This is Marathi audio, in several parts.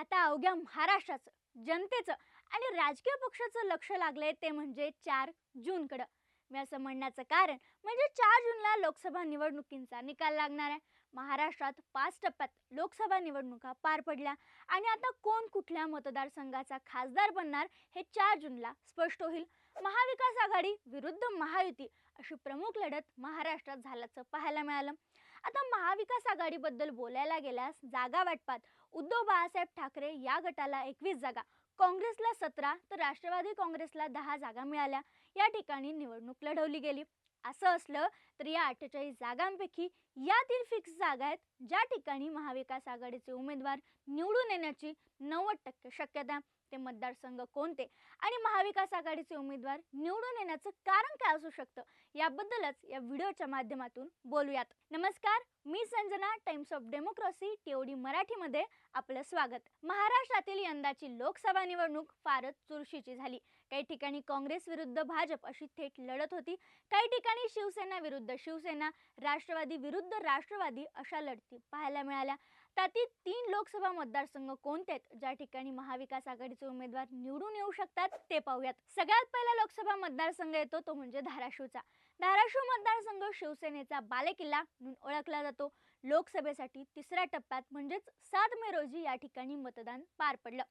आता अवघ्या महाराष्ट्राचं जनतेचं आणि राजकीय पक्षाचं लक्ष लागलंय ते म्हणजे चार जूनकडं. मी असं म्हणण्याचं कारण म्हणजे चार जूनला लोकसभा निवडणुकींचा निकाल लागणार आहे. महाराष्ट्रात पाच टप्प्यात लोकसभा निवडणुका पार पडल्या आणि आता कोण कुठल्या मतदारसंघाचा खासदार बनणार हे चार जूनला स्पष्ट होईल. महाविकास आघाडी विरुद्ध महायुती अशी प्रमुख लढत महाराष्ट्रात झाल्याचं पाहायला मिळालं. आता महाविकास आघाडीबद्दल बोलायला गेल्यास जागा वाटपात. उद्धव बाळासाहेब ठाकरे या गटाला एकवीस जागा काँग्रेसला सतरा तर राष्ट्रवादी काँग्रेसला दहा जागा मिळाल्या. या ठिकाणी निवडणूक लढवली गेली. असं असलं तर या अठ्ठेचाळीस जागांपैकी यातील फिक्स जागा आहेत ज्या ठिकाणी महाविकास आघाडीचे उमेदवार निवडून येण्याची नव्वद टक्के शक्यता ते मतदारसंघ कोणते? आणि महाविकास आघाडीचे उमेदवार निवडून येण्याचं कारण काय असू शकतं? याबद्दलच या व्हिडिओच्या माध्यमातून बोलूयात. नमस्कार मी Sanjana times of democracy TOD मराठीमध्ये आपलं स्वागत. महाराष्ट्रातील यंदाची लोकसभा निवडणूक फारच चुरशीची झाली. काही ठिकाणी काँग्रेस विरुद्ध भाजप अशी थेट लढत होती. काही ठिकाणी शिवसेना विरुद्ध शिवसेना राष्ट्रवादी विरुद्ध राष्ट्रवादी अशा लढती पाहायला मिळाल्या. त्यातील तीन लोकसभा मतदारसंघ कोणते आहेत? ज्या ठिकाणी महाविकास आघाडीचे उमेदवार निवडून येऊ शकतात ते पाहूयात. सगळ्यात पहिला लोकसभा मतदारसंघ येतो तो म्हणजे धाराशिवचा. धाराशिव मतदारसंघ शिवसेनेचा बालेकिल्ला म्हणून ओळखला जातो. लोकसभेसाठी तिसऱ्या टप्प्यात म्हणजेच सात मे रोजी या ठिकाणी मतदान पार पडलं.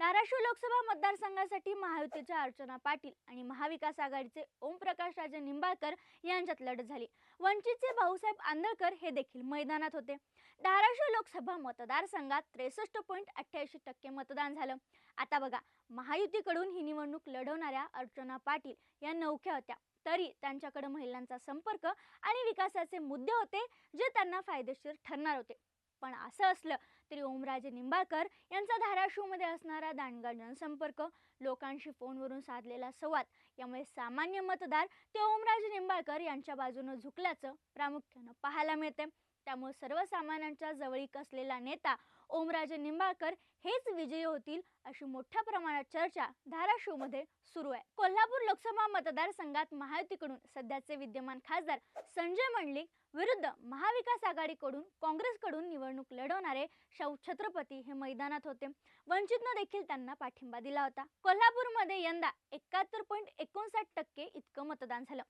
धाराशिव लोकसभा मतदारसंघासाठी महायुतीच्या अर्चना पाटील आणि महाविकास आघाडीचे ओमप्रकाश राजे निंबाळकर यांच्यात लढत झाली. वंचितचे भाऊसाहेब आंदळकर हे देखील मैदानात होते. धाराशिव लोकसभा मतदारसंघात त्रेसष्ट पॉईंट अठ्ठ्याऐंशी टक्के मतदान झालं. आता बघा महायुतीकडून ही निवडणूक लढवणाऱ्या अर्चना पाटील या नौख्या होत्या. तरी त्यांच्याकडे महिलांचा संपर्क आणि विकासाचे मुद्दे होते जे त्यांना फायदेशीर ठरणार होते. पण असं असलं तरी ओमराजे निंबाळकर यांचा धाराशिवमध्ये असणारा दांडगा जनसंपर्क लोकांशी फोनवरून साधलेला संवाद यामुळे सामान्य मतदार ते ओमराजे निंबाळकर यांच्या बाजूनं झुकल्याचं प्रामुख्यानं पाहायला मिळते त्यामुळे सर्वसामान्यांच्या जवळीक असलेला नेता ओमराजे निंबाळकर हेच विजयी होतील अशी मोठ्या प्रमाणात चर्चा धाराशिवमध्ये सुरू आहे. कोल्हापूर लोकसभा मतदारसंघात महायुतीकडून सध्याचे विद्यमान खासदार संजय मंडलिक विरुद्ध महाविकास आघाडीकडून काँग्रेसकडून निवडणूक लढवणारे शाहू छत्रपती हे मैदानात होते. वंचितनं देखील त्यांना पाठिंबा दिला होता. कोल्हापूरमध्ये यंदा एकाहत्तर पॉईंट एकोणसाठ टक्के इतकं मतदान झालं.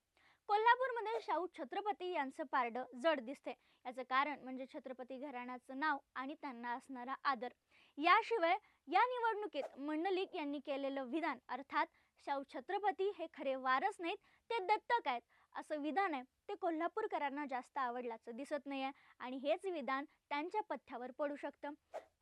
कोल्हापूरमध्ये शाहू छत्रपती यांचं पारडं जड दिसते याचं कारण म्हणजे छत्रपती घराण्याचं नाव आणि त्यांना असणारा आदर. याशिवाय या निवडणुकीत मंडलिक यांनी केलेलं विधान अर्थात शाहू छत्रपती हे खरे वारस नाहीत ते दत्तक आहेत. असं विधान आहे ते कोल्हापूरकरांना जास्त आवडल्याचं दिसत नाही आहे आणि हेच विधान त्यांच्या पथ्यावर पडू शकतं.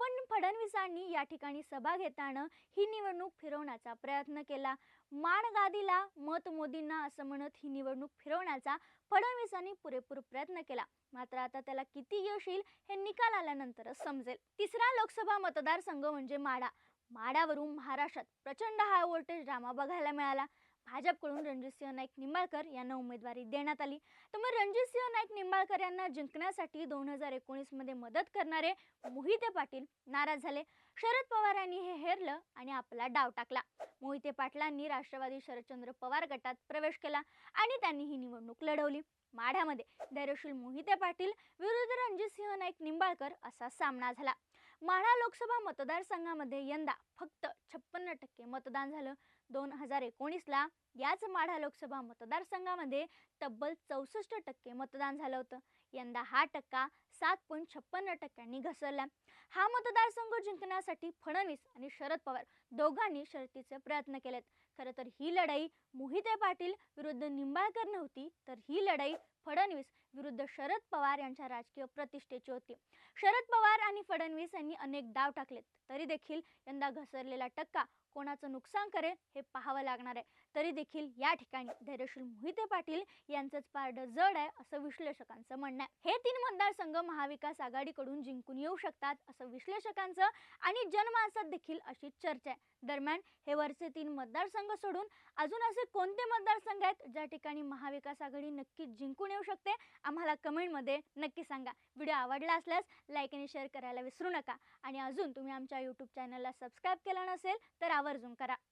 पण फडणवीसांनी या ठिकाणी सभा घेताना ही निवडणूक फिरवण्याचा प्रयत्न केला. माणगादीला मत मोदींना असं म्हणत ही निवडणूक फिरवण्याचा फडणवीसांनी पुरेपूर प्रयत्न केला. मात्र आता त्याला किती यश येईल हे निकाल आल्यानंतरच समजेल. तिसरा लोकसभा मतदारसंघ म्हणजे माढा माढ्यावरून महाराष्ट्रात प्रचंड हाय व्होल्टेज ड्रामा बघायला मिळाला. भाजपकडून रणजितसिंह नाईक निंबाळकर यांना उमेदवारी देण्यात आली. तर मग रणजितसिंह नाईक निंबाळकर यांना जिंकण्यासाठी दोन हजार एकोणीसमध्ये मदत करणारे मोहिते पाटील नाराज झाले. शरद पवार यांनी हे हेरलं आणि आपला डाव टाकला. मोहिते पाटलांनी राष्ट्रवादी शरदचंद्र पवार गटात प्रवेश केला आणि त्यांनी ही निवडणूक लढवली. माढ्यामध्ये धैर्यशील मोहिते पाटील विरुद्ध रणजितसिंह नाईक निंबाळकर असा सामना झाला. माढा लोकसभा मतदारसंघामध्ये यंदा फक्त छप्पन्न टक्के मतदान झालं. दोन हजार एकोणीसला याच माढा लोकसभा मतदारसंघामध्ये तब्बल चौसष्ट टक्के मतदान झालं होतं. यंदा हा टक्का सात पॉईंट छप्पन्न टक्क्यांनी घसरला. हा मतदारसंघ जिंकण्यासाठी फडणवीस आणि शरद पवार दोघांनी शर्तीचे प्रयत्न केलेत. खरं तर ही लढाई मोहिते पाटील विरुद्ध निंबाळकर नव्हती तर ही लढाई फडणवीस विरुद्ध शरद पवार यांच्या राजकीय प्रतिष्ठेची होती. शरद पवार आणि फडणवीस यांनी अनेक डाव टाकलेत तरी देखील यंदा घसरलेला टक्का कोणाचं नुकसान करेल हे पाहावं लागणार आहे. तरी देखील या ठिकाणी धैर्यशील मोहिते पाटील यांचंच पारडं जड आहे असं विश्लेषकांचं म्हणणं आहे. हे तीन मतदारसंघ महाविकास आघाडीकडून जिंकून येऊ शकतात असं विश्लेषकांचं आणि जनमानसात देखील अशी चर्चा आहे. दरम्यान हे वरचे तीन मतदारसंघ सोडून अजून असे कोणते मतदारसंघ आहेत ज्या ठिकाणी महाविकास आघाडी नक्कीच जिंकून येऊ शकते? आम्हाला कमेंटमध्ये नक्की सांगा. व्हिडिओ आवडला असल्यास लाईक आणि शेअर करायला विसरू नका. आणि अजून तुम्ही आमच्या यूट्यूब चॅनलला सबस्क्राईब केला नसेल तर आवर्जून करा.